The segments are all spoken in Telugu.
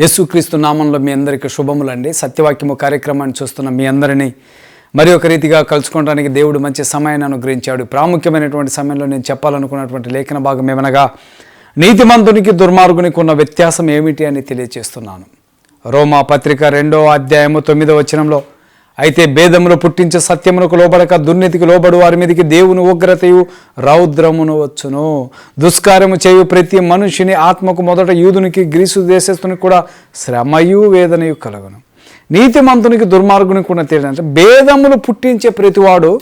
యేసుక్రీస్తు నామంలో మీ అందరికీ శుభములండి. సత్యవాక్యము కార్యక్రమాన్ని చూస్తున్న మీ అందరినీ మరి ఒక రీతిగా కలుసుకోవడానికి దేవుడు మంచి సమయాన్ని అనుగ్రహించాడు. ప్రాముఖ్యమైనటువంటి సమయంలో నేను చెప్పాలనుకున్నటువంటి లేఖన భాగం ఏమనగా నీతిమంతునికి దుర్మార్గునికి ఉన్న వ్యత్యాసం ఏమిటి అని తెలియజేస్తున్నాను రోమా పత్రిక రెండో అధ్యాయము తొమ్మిదో వచనంలో అయితే భేదములు పుట్టించే సత్యమునకు లోబడక దుర్నీతికి లోబడు వారి మీదకి దేవుని ఉగ్రతయు రౌద్రమును వచ్చును. దుష్కార్యము చేయు ప్రతి మనుషుని ఆత్మకు మొదట యూదునికి గ్రీసు దేశస్తునికి కూడా శ్రమయు వేదనయు కలగను. నీతిమంతునికి దుర్మార్గునికి కూడా తేడా భేదములు పుట్టించే ప్రతివాడు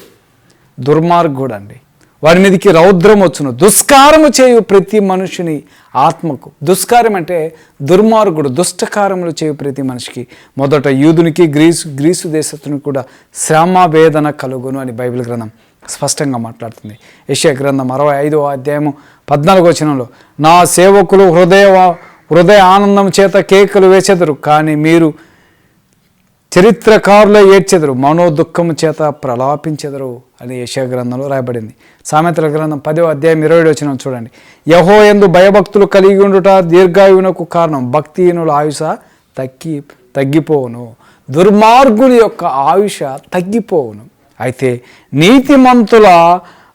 దుర్మార్గుడు అండి వారి మీదకి రౌద్రం వచ్చును. దుష్కారము చేయు ప్రతి మనుషుని ఆత్మకు. దుష్కారం అంటే దుర్మార్గుడు దుష్టకారములు చేయు ప్రతి మనిషికి. మొదట యూదునికి గ్రీసు గ్రీసు దేశస్తునికి కూడా శ్రమ వేదన కలుగును అని బైబిల్ గ్రంథం స్పష్టంగా మాట్లాడుతుంది. యెషయా గ్రంథం అరవై ఐదవ అధ్యాయము పద్నాలుగో వచనంలో నా సేవకులు హృదయ హృదయ ఆనందం చేత కేకలు వేచెదరు కానీ మీరు చరిత్రకారులే ఏడ్చెదరు మనోదుఖము చేత ప్రలాపించెదరు. అది యశా గ్రంథంలో రాయబడింది. సామెతల గ్రంథం పదో అధ్యాయం ఇరవై వచ్చిన చూడండి. యహో ఎందు భయభక్తులు కలిగి ఉండుట దీర్ఘాయువునకు కారణం. భక్తిహీనుల ఆయుష తగ్గి తగ్గిపోవును. దుర్మార్గుని యొక్క ఆయుష తగ్గిపోవును. అయితే నీతిమంతుల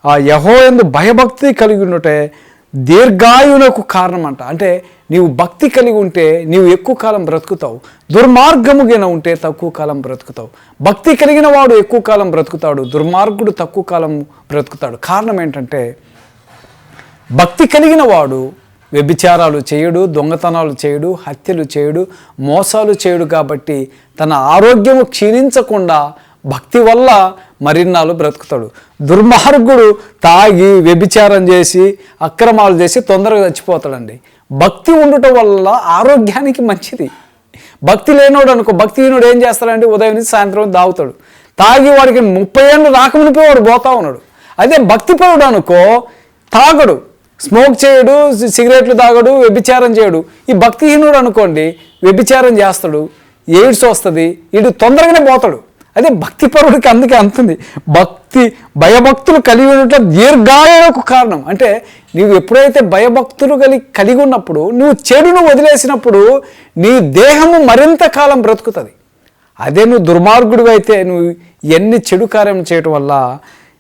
ఆ యహో ఎందు భయభక్తి కలిగి ఉండుటే దీర్ఘాయువులకు కారణం అంట అంటే నీవు భక్తి కలిగి ఉంటే నీవు ఎక్కువ కాలం బ్రతుకుతావు. దుర్మార్గముగా ఉంటే తక్కువ కాలం బ్రతుకుతావు. భక్తి కలిగిన వాడు ఎక్కువ కాలం బ్రతుకుతాడు. దుర్మార్గుడు తక్కువ కాలం బ్రతుకుతాడు. కారణం ఏంటంటే భక్తి కలిగిన వాడు వ్యభిచారాలు చేయడు దొంగతనాలు చేయడు హత్యలు చేయడు మోసాలు చేయడు కాబట్టి తన ఆరోగ్యము క్షీణించకుండా భక్తి వల్ల మరిన్నాళ్ళు బ్రతుకుతాడు. దుర్మార్గుడు తాగి వ్యభిచారం చేసి అక్రమాలు చేసి తొందరగా చచ్చిపోతాడండి. భక్తి ఉండటం వల్ల ఆరోగ్యానికి మంచిది. భక్తి లేనోడు అనుకో భక్తిహీనుడు ఏం చేస్తాడంటే ఉదయం నుంచి సాయంత్రం దాగుతాడు తాగి వాడికి ముప్పై ఏళ్ళు రాకమునిపోయి వాడు పోతా ఉన్నాడు. అదే భక్తిపరుడు అనుకో తాగడు. స్మోక్ చేయడు సిగరెట్లు తాగడు వ్యభిచారం చేయడు. ఈ భక్తిహీనుడు అనుకోండి వ్యభిచారం చేస్తాడు ఎయిడ్స్ వస్తుంది వీడు తొందరగానే పోతాడు. అదే భక్తి పరుడికి అందుకే అంతుంది. భక్తి భయభక్తులు కలిగి ఉండటం దీర్ఘాయులకు కారణం. అంటే నీవు ఎప్పుడైతే భయభక్తులు కలిగి కలిగి ఉన్నప్పుడు నువ్వు చెడును వదిలేసినప్పుడు నీ దేహము మరింత కాలం బ్రతుకుతుంది. అదే నువ్వు దుర్మార్గుడు అయితే నువ్వు ఎన్ని చెడు కార్యం చేయటం వల్ల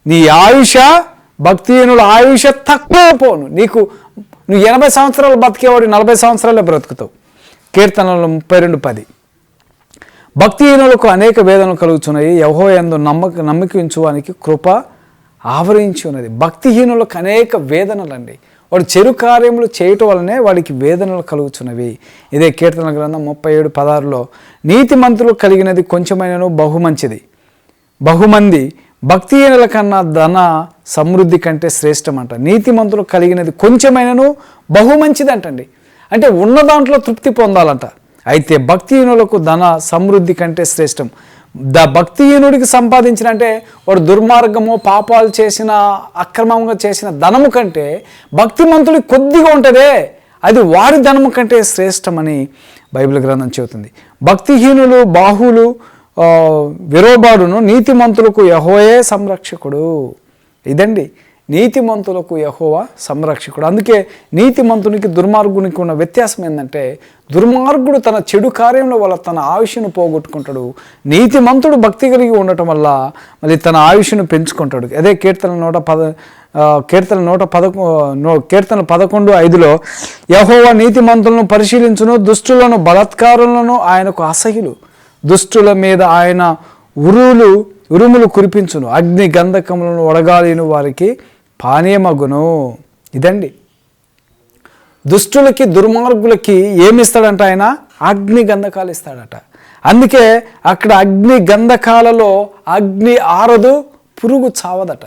నీ ఆయుష భక్తిహీనుల ఆయుష తక్కువ పోను. నీకు నువ్వు ఎనభై సంవత్సరాలు బతికేవాడు నలభై సంవత్సరాలే బ్రతుకుతావు. కీర్తనలు ముప్పై రెండు పది. భక్తిహీనులకు అనేక వేదనలు కలుగుతున్నాయి యహో ఎందు నమ్మక నమ్మకించువానికి కృప ఆవరించి ఉన్నది. భక్తిహీనులకు అనేక వేదనలు అండి వాడు చెరు కార్యములు చేయటం వలనే వాడికి వేదనలు కలుగుతున్నవి ఇదే కీర్తన గ్రంథం ముప్పై ఏడు పదహారులో నీతిమంతులు కలిగినది కొంచెమైనను బహుమంచిది. బహుమంది భక్తిహీనుల కన్నా ధన సమృద్ధి కంటే శ్రేష్టమంట. నీతిమంతులు కలిగినది కొంచెమైనను బహుమంచిది అంటండి అంటే ఉన్న దాంట్లో తృప్తి పొందాలంట. అయితే భక్తిహీనులకు ధన సమృద్ధి కంటే శ్రేష్టం. ద భక్తిహీనుడికి సంపాదించిన అంటే వాడు దుర్మార్గము పాపాలు చేసిన అక్రమంగా చేసిన ధనము కంటే భక్తిమంతుడికి కొద్దిగా ఉంటుందే. అది వాడి ధనము కంటే శ్రేష్టమని బైబిల్ గ్రంథం చెబుతుంది. భక్తిహీనులు బాహులు విరోబాడును నీతిమంతులకు యహోయే సంరక్షకుడు. ఇదండి. నీతిమంతులకు యహోవా సంరక్షకుడు. అందుకే నీతిమంతునికి దుర్మార్గునికి ఉన్న వ్యత్యాసం ఏంటంటే దుర్మార్గుడు తన చెడు కార్యంలో వల్ల తన ఆయుష్ను పోగొట్టుకుంటాడు. నీతిమంతుడు భక్తి కలిగి ఉండటం వల్ల మళ్ళీ తన ఆయుష్ను పెంచుకుంటాడు. అదే కీర్తన నూట పద కీర్తన నూట పదకొ కీర్తన పదకొండు ఐదులో యహోవా నీతిమంతులను పరిశీలించును దుష్టులను బలాత్కారులను ఆయనకు అసహ్యులు. దుష్టుల మీద ఆయన ఉరువులు ఉరుములు కురిపించును. అగ్ని గంధకములను వడగాలిను వారికి పానీయమగును. ఇదండి. దుష్టులకి దుర్మార్గులకి ఏమిస్తాడంట ఆయన? అగ్ని గంధకాలు ఇస్తాడట. అందుకే అక్కడ అగ్ని గంధకాలలో అగ్ని ఆరదు పురుగు చావదట.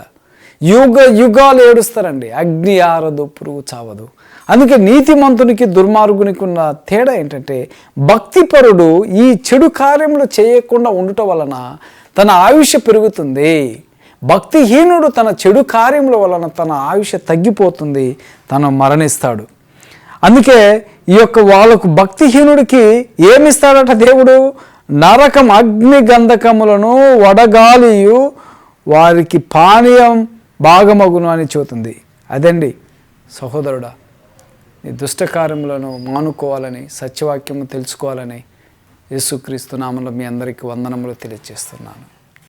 యుగ యుగాలు ఏడుస్తారండి. అగ్ని ఆరదు పురుగు చావదు. అందుకే నీతిమంతునికి దుర్మార్గునికి ఉన్న తేడా ఏంటంటే భక్తిపరుడు ఈ చెడు కార్యములు చేయకుండా ఉండటం వలన తన ఆయుష్ పెరుగుతుంది. భక్తిహీనుడు తన చెడు కార్యముల వలన తన ఆయుష తగ్గిపోతుంది తను మరణిస్తాడు. అందుకే ఈ యొక్క వాళ్ళకు భక్తిహీనుడికి ఏమిస్తాడట దేవుడు? నరకం అగ్ని గంధకములను వడగాలియు వారికి పానీయం భాగమగును అని చూతుంది అదండి? సహోదరుడా నీ దుష్టకార్యములను మానుకోవాలని సత్యవాక్యము తెలుసుకోవాలని యేసుక్రీస్తు నామంలో మీ అందరికీ వందనములు తెలియజేస్తున్నాను.